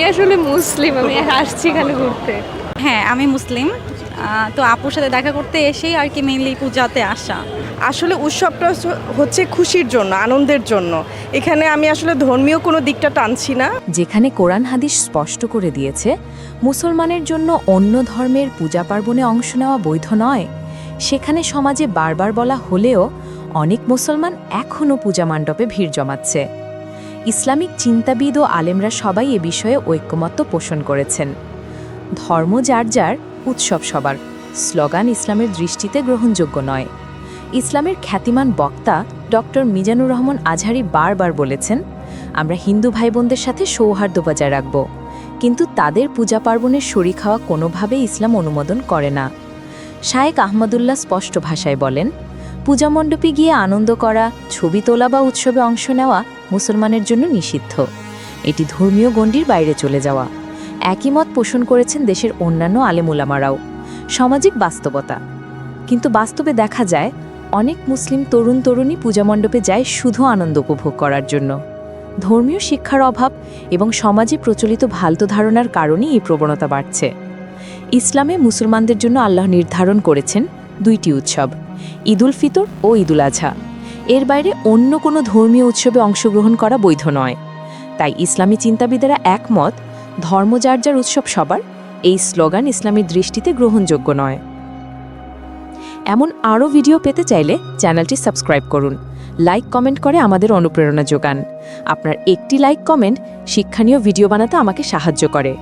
আমি আসলে মুসলিম আমি আসছি এখানে ঘুরতে। হ্যাঁ আমি মুসলিম। তো আপুর সাথে দেখা করতে এসেই আর কি মেইনলি পূজাতে আসা। আসলে উৎসবটা হচ্ছে- হচ্ছে খুশির জন্য আনন্দের জন্য। এখানে আমি আসলে ধর্মীয় কোনো দিকটা টানছি না। যেখানে কোরআন হাদিস স্পষ্ট করে দিয়েছে মুসলমানের জন্য অন্য ধর্মের পূজা পার্বণে অংশ নেওয়া বৈধ নয়। সেখানে সমাজে বারবার বলা হলেও অনেক মুসলমান এখনও পূজা মণ্ডপে ভিড় জমাচ্ছে। ইসলামিক চিন্তাবিদ ও আলেমরা সবাই এ বিষয়ে ঐক্যমত্য পোষণ করেছেন। ধর্ম যার যার, উৎসব সবার। স্লোগান ইসলামের দৃষ্টিতে গ্রহণযোগ্য নয়। ইসলামের খ্যাতিমান বক্তা ডক্টর মিজানুর রহমান আজহারি বারবার বলেছেন, আমরা হিন্দু ভাই বোনদের সাথে সৌহার্দ্য বজায় রাখব। কিন্তু তাদের পূজা পার্বণের শরিক হওয়া কোনোভাবেই ইসলাম অনুমোদন করে না। শায়েক আহমদুল্লাহ স্পষ্ট ভাষায় বলেন পূজা মণ্ডপে গিয়ে আনন্দ করা, ছবি তোলা বা উৎসবে অংশ নেওয়া মুসলমানের জন্য নিষিদ্ধ। এটি ধর্মীয় গণ্ডির বাইরে চলে যাওয়া। একই মত পোষণ করেছেন দেশের অন্যান্য আলেমুলামারাও। সামাজিক বাস্তবতা। কিন্তু বাস্তবে দেখা যায়, অনেক মুসলিম তরুণ তরুণী পূজা মণ্ডপে যায় শুধু আনন্দ উপভোগ করার জন্য। ধর্মীয় শিক্ষার অভাব এবং সমাজে প্রচলিত ভালতো ধারণার কারণেই এই প্রবণতা বাড়ছে। ইসলামে মুসলমানদের জন্য আল্লাহ নির্ধারণ করেছেন দুইটি উৎসব। ঈদুল ফিতর ও ঈদুল আজহা এর বাইরে অন্য কোনো ধর্মীয় উৎসবে অংশগ্রহণ করা বৈধ নয়। তাই ইসলামী চিন্তাবিদেরা একমত, ধর্ম যার যার উৎসব সবার, এই স্লোগান ইসলামী দৃষ্টিতে গ্রহণযোগ্য নয়। এমন আরও ভিডিও পেতে চাইলে চ্যানেলটি সাবস্ক্রাইব করুন। লাইক কমেন্ট করে আমাদের অনুপ্রেরণা যোগান। আপনার একটি লাইক কমেন্ট শিক্ষণীয় ভিডিও বানাতে আমাকে সাহায্য করে।